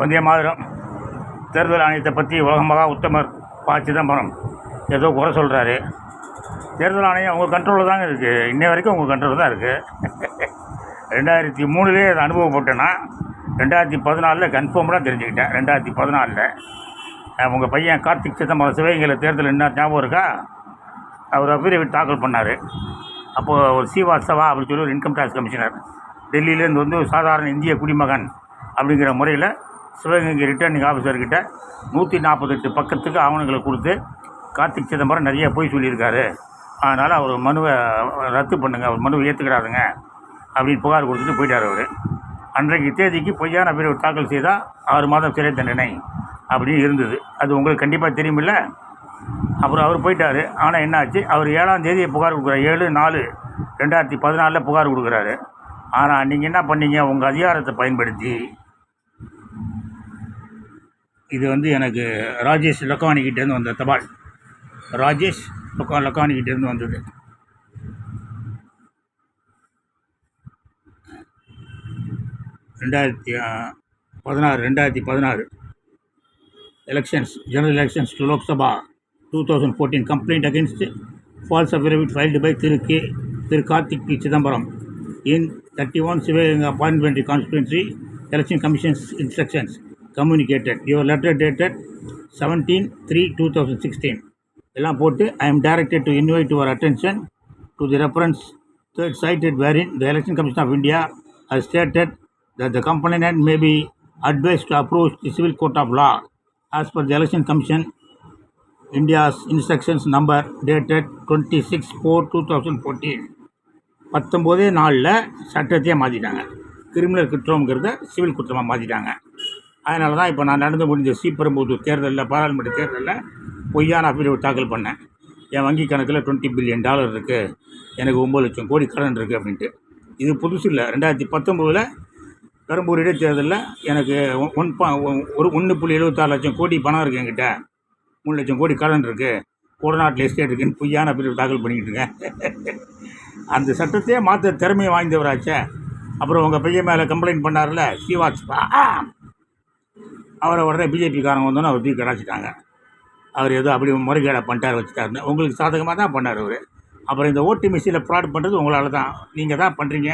வந்தே மாதிரம் தேர்தல் ஆணையத்தை பற்றி உலகமாக உத்தமர் பா சிதம்பரம் ஏதோ குறை சொல்கிறாரு தேர்தல் ஆணையம் அவங்க கண்ட்ரோலில் தாங்க இருக்குது இன்னை வரைக்கும் உங்கள் கண்ட்ரோலில் தான் இருக்குது ரெண்டாயிரத்தி மூணுலேயே அதை அனுபவப்பட்டேன்னா ரெண்டாயிரத்தி பதினாலில் கன்ஃபார்ம்டாக தெரிஞ்சுக்கிட்டேன். ரெண்டாயிரத்தி பதினாலில். உங்கள் பையன் கார்த்திக் சிதம்பரம் சிவகங்கையில் தேர்தல் என்ன ஞாபகம் இருக்கா? அவர் அஃபிடேவிட் தாக்கல் பண்ணார். அப்போது ஒரு சீவாஸ்தவா அப்படின்னு சொல்லி ஒரு இன்கம் டேக்ஸ் கமிஷனர் டெல்லியிலேருந்து வந்து ஒரு சாதாரண இந்திய குடிமகன் அப்படிங்கிற முறையில் சிவகங்கை ரிட்டர்னிங் ஆஃபீஸர்கிட்ட நூற்றி நாற்பத்தெட்டு பக்கத்துக்கு ஆவணங்களை கொடுத்து கார்த்திக் சிதம்பரம் நிறைய பொய் சொல்லியிருக்காரு. அதனால் அவர் மனுவை ரத்து பண்ணுங்கள் அவர் மனுவை ஏற்றுக்கிறாருங்க அப்படின்னு புகார் கொடுத்துட்டு போயிட்டார் அவர். அன்றைக்கு தேதிக்கு பொய்யான பேர் தாக்கல் செய்தால் ஆறு மாதம் சிறை தண்டனை அப்படின்னு இருந்தது. அது உங்களுக்கு கண்டிப்பாக தெரியுமில்ல? அப்புறம் அவர் போயிட்டார். ஆனால் என்னாச்சு? அவர் ஏழாம் தேதியை புகார் கொடுக்குறாரு. ஏழு நாலு ரெண்டாயிரத்தி பதினாலில் புகார் கொடுக்குறாரு. ஆனால் நீங்கள் என்ன பண்ணீங்க? உங்கள் அதிகாரத்தை பயன்படுத்தி இது வந்து எனக்கு ராஜேஷ் லக்கானிக்கிட்டேருந்து வந்த தபால் ராஜேஷ் லக்கா லக்கானிக்கிட்டேருந்து வந்தது ரெண்டாயிரத்தி பதினாறு ரெண்டாயிரத்தி பதினாறு elections general elections to Lok Sabha two thousand fourteen complaint against false affidavit filed by Thiru K Thiru Karthik P Chidambaram in thirty one Sivaganga parliamentary constituency election commissions instructions communicated your letter dated seventeen three two thousand sixteen எல்லாம் போட்டு I am directed to invite your attention to the reference third cited wherein the election commission of India has stated that the complainant may be advised to approach the civil as per law election commission the instructions number india's twenty six four two thousand fourteen பத்தொம்போதே நாளில் சட்டத்தையே மாற்றிட்டாங்க criminal குற்றம்ங்கிறத civil குற்றமாக மாற்றிட்டாங்க அதனால தான் இப்போ நான் நடந்து முடிஞ்ச ஸ்ரீபெரும்புதூர் தேர்தலில் பாராளுமன்ற தேர்தலில் பொய்யான அஃபிடவிட் தாக்கல் பண்ணேன். என் வங்கி கணக்கில் டுவெண்ட்டி பில்லியன் டாலர் இருக்குது எனக்கு ஒம்பது லட்சம் கோடி கடன் இருக்குது அப்படின்ட்டு. இது புதுசு இல்லை. ரெண்டாயிரத்தி பத்தொம்போதில் பெரம்பூர் இடைத்தேர்தலில் எனக்கு ஒ- ஒன் பா ஒ- ஒரு ஒன்று புள்ளி எழுபத்தாறு லட்சம் கோடி பணம் இருக்குது என்கிட்ட. மூணு லட்சம் கோடி கடன் இருக்குது கொடநாட்டில் எஸ்டேட் இருக்குன்னு பொய்யான பிரிவு தாக்கல் பண்ணிக்கிட்டு இருக்கேன். அந்த சட்டத்தையே மாற்ற திறமையை வாய்ந்தவராச்சே. அப்புறம் உங்கள் பையன் மேலே கம்ப்ளைண்ட் பண்ணார்ல ஸ்ரீவாத்ஸ்பா அவரை உடனே பிஜேபிக்காரங்க வந்தோன்னே அவர் தூக்கி கடாச்சிட்டாங்க அவர் ஏதோ அப்படி முறைகேடாக பண்ணிட்டார் வச்சுட்டாருன்னு. உங்களுக்கு சாதகமாக தான் பண்ணார் அவர். அப்புறம் இந்த ஓட்டு மிஷினில் ஃப்ராட் பண்ணுறது உங்களால் தான். நீங்கள் தான் பண்ணுறீங்க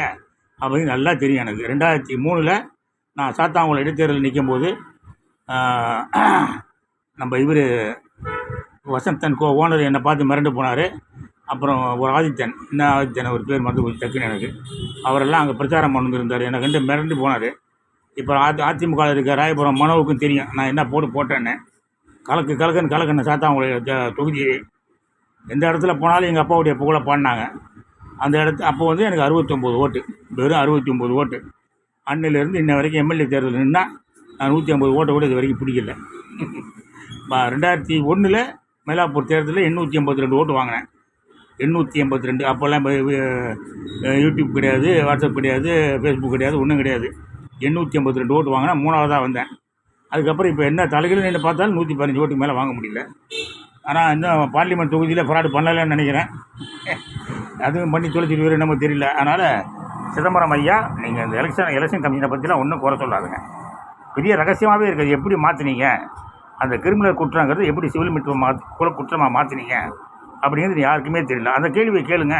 அப்படின்னு நல்லா தெரியும் எனக்கு. ரெண்டாயிரத்தி மூணில் நான் சாத்தாங்குளம் இடைத்தேர்தல் நிற்கும்போது நம்ம இவர் வசந்தன் கோ ஓனர் என்னை பார்த்து மிரண்டு போனார். அப்புறம் ஒரு ஆதித்தன் என்ன ஆதித்தன் ஒரு பேர் மறந்து போச்சு டக்குன்னு எனக்கு. அவரெல்லாம் அங்கே பிரச்சாரம் பண்ணிருந்தார். என்னை கண்டு மிரண்டு போனார். இப்போ அதி அதிமுக இருக்க ராயபுரம் மனோவுக்கும் தெரியும் நான் என்ன போட்டு போட்டேன்னு கலக்கு கலக்குன்னு கலக்குன்னு சாத்தாங்குளம் தொகுதி எந்த இடத்துல போனாலும் எங்கள் அப்பாவுடைய புகழை பாடினாங்க அந்த இடத்து அப்போ வந்து எனக்கு அறுபத்தொம்போது ஓட்டு வெறும் அறுபத்தி ஒம்பது ஓட்டு அன்னிலேருந்து இன்ன வரைக்கும் எம்எல்ஏ தேர்தல் நின்னால் நான் நூற்றி ஐம்பது ஓட்டை கூட இது வரைக்கும் பிடிக்கல ரெண்டாயிரத்தி ஒன்றில் மயிலாப்பூர் தேர்தலில் எண்ணூற்றி ஐம்பத்தி ரெண்டு ஓட்டு வாங்கினேன் எண்ணூற்றி எண்பத்தி ரெண்டு அப்போல்லாம் யூடியூப் கிடையாது வாட்ஸ்அப் கிடையாது ஃபேஸ்புக் கிடையாது ஒன்றும் கிடையாது எண்ணூற்றி ஐம்பத்தி ரெண்டு ஓட்டு வாங்கினா மூணாவதாக வந்தேன். அதுக்கப்புறம் இப்போ என்ன தலைகள் நின்று பார்த்தாலும் நூற்றி பதினஞ்சு ஓட்டுக்கு மேலே வாங்க முடியல. ஆனால் இன்னும் பார்லிமெண்ட் தொகுதியில் ஃப்ராடு பண்ணலைன்னு நினைக்கிறேன். அதுவும் பண்ணி தொலைச்சிட்டு நமக்கு தெரியல. அதனால் சிதம்பரம் ஐயா நீங்கள் இந்த எலெக்ஷன் எலெக்ஷன் கமிஷனை பற்றிலாம் ஒன்றும் குறை சொல்லாதுங்க. பெரிய ரகசியமாகவே இருக்குது. எப்படி மாற்றினீங்க அந்த கிரிமினல் குற்றங்கிறது எப்படி சிவில் மிட்டம் மா குல குற்றமாக மாற்றினீங்க அப்படிங்கிறது யாருக்குமே தெரியல. அந்த கேள்வியை கேளுங்க.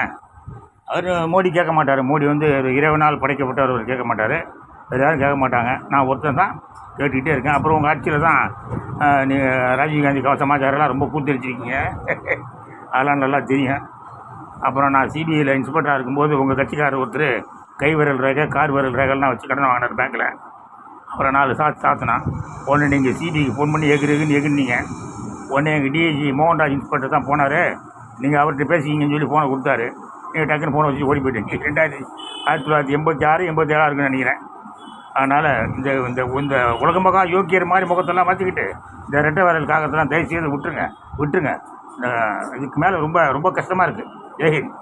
அவர் மோடி கேட்க மாட்டார். மோடி வந்து இரவு இறைவனால் படைக்கப்பட்டவர் அவர் கேட்க மாட்டார். வேறு யாரும் கேட்க மாட்டாங்க. நான் ஒருத்தன் தான் கேட்டுக்கிட்டே இருக்கேன். அப்புறம் உங்கள் ஆட்சியில் தான் நீங்கள் நீ ராஜீவ்காந்தி கவ சமாச்சாரம்லாம் ரொம்ப பூத்தரிச்சிருக்கீங்க. அதெல்லாம் நல்லா தெரியும். அப்புறம் நான் சிபிஐயில் இன்ஸ்பெக்டராக இருக்கும்போது உங்கள் கட்சிக்காரர் ஒருத்தர் கை விரல் ரேகை கார் விரல் ரேகைலாம் வச்சு கடன் வாங்கினார் பேங்க்கில் அப்புறம் நாலு சாத்து சாத்தினா உடனே நீங்கள் சிபிஐக்கு ஃபோன் பண்ணி எகிரு எகுன்னு ஒன்று உடனே எங்கள் டிஐஜி மோகன்ராஜ் இன்ஸ்பெக்டர் தான் போனார். நீங்கள் அவர்கிட்ட பேசிக்கிங்கன்னு சொல்லி ஃபோனை கொடுத்தாரு. நீங்கள் டக்குன்னு ஃபோனை வச்சு ஓடி போயிட்டீங்க. ரெண்டாயிரத்தி ஆயிரத்தி தொள்ளாயிரத்தி எண்பத்தி ஆறு எண்பத்தி ஏழாக இருக்குன்னு நினைக்கிறேன். அதனால் இந்த இந்த இந்த உலகமகா யோக்கியர் மாதிரி முகத்தெல்லாம் மாற்றிக்கிட்டு இந்த ரெட்டை வரல் காகத்தெல்லாம் தயவு செய்து விட்டுருங்க. விட்டுருங்க. இந்த இதுக்கு மேலே ரொம்ப ரொம்ப கஷ்டமாக இருக்குது ஜெயஹிந்த்